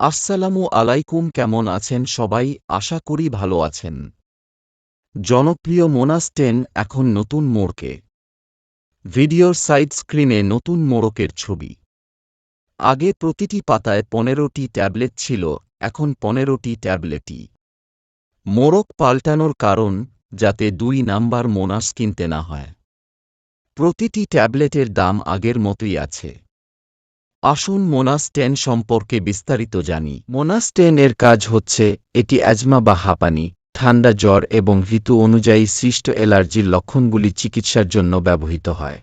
আসসালামু আলাইকুম, কেমন আছেন সবাই? আশা করি ভালো আছেন। জনপ্রিয় মোনাস্টেন এখন নতুন মোড়কে। ভিডিওর সাইড স্ক্রিনে নতুন মোড়কের ছবি। আগে প্রতিটি পাতায় পনেরোটি ট্যাবলেট ছিল, এখন পনেরোটি ট্যাবলেটই। মোড়ক পাল্টানোর কারণ, যাতে দুই নাম্বার মোনাস কিনতে না হয়। প্রতিটি ট্যাবলেটের দাম আগের মতোই আছে। আসুন মোনাস টেন সম্পর্কে বিস্তারিত জানি। মোনাস টেন এর কাজ হচ্ছে, এটি অ্যাজমা বা হাঁপানি, ঠান্ডা জ্বর এবং ঋতু অনুযায়ী সৃষ্ট অ্যালার্জির লক্ষণগুলি চিকিৎসার জন্য ব্যবহৃত হয়।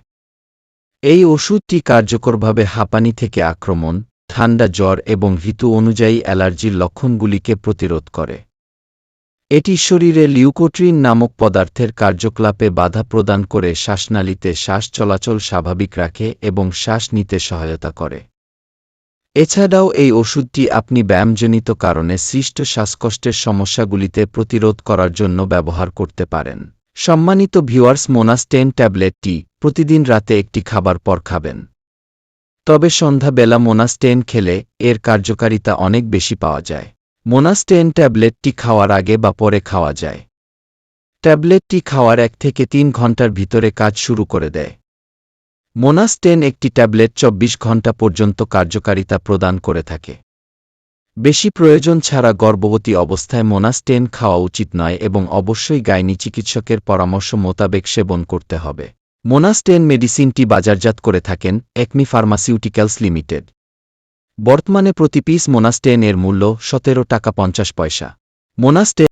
এই ওষুধটি কার্যকরভাবে হাঁপানি থেকে আক্রমণ, ঠান্ডা জ্বর এবং ঋতু অনুযায়ী অ্যালার্জির লক্ষণগুলিকে প্রতিরোধ করে। এটি শরীরে লিউকোট্রিন নামক পদার্থের কার্যকলাপে বাধা প্রদান করে শ্বাসনালীতে শ্বাস চলাচল স্বাভাবিক রাখে এবং শ্বাস নিতে সহায়তা করে। এছাড়াও এই ওষুধটি আপনি ব্যায়ামজনিত কারণে সৃষ্ট শ্বাসকষ্টের সমস্যাগুলিতে প্রতিরোধ করার জন্য ব্যবহার করতে পারেন। সম্মানিত ভিউয়ার্স মোনাস্টেন ট্যাবলেটটি প্রতিদিন রাতে একটি খাবার পর খাবেন। তবে সন্ধ্যাবেলা মোনাস্টেন খেলে এর কার্যকারিতা অনেক বেশি পাওয়া যায়। মোনাস্টেন ট্যাবলেটটি খাওয়ার আগে বা পরে খাওয়া যায়। ট্যাবলেটটি খাওয়ার এক থেকে তিন ঘণ্টার ভিতরে কাজ শুরু করে দেয়। মোনাস্টেন একটি ট্যাবলেট চব্বিশ ঘণ্টা পর্যন্ত কার্যকারিতা প্রদান করে থাকে। বেশি প্রয়োজন ছাড়া গর্ভবতী অবস্থায় মোনাস্টেন খাওয়া উচিত নয় এবং অবশ্যই গাইনি চিকিৎসকের পরামর্শ মোতাবেক সেবন করতে হবে। মোনাস্টেন মেডিসিনটি বাজারজাত করে থাকেন একমি ফার্মাসিউটিক্যালস লিমিটেড। বর্তমানে প্রতি পিস মোনাস্টেন এর মূল্য সতেরো টাকা পঞ্চাশ পয়সা। মোনাস্টেন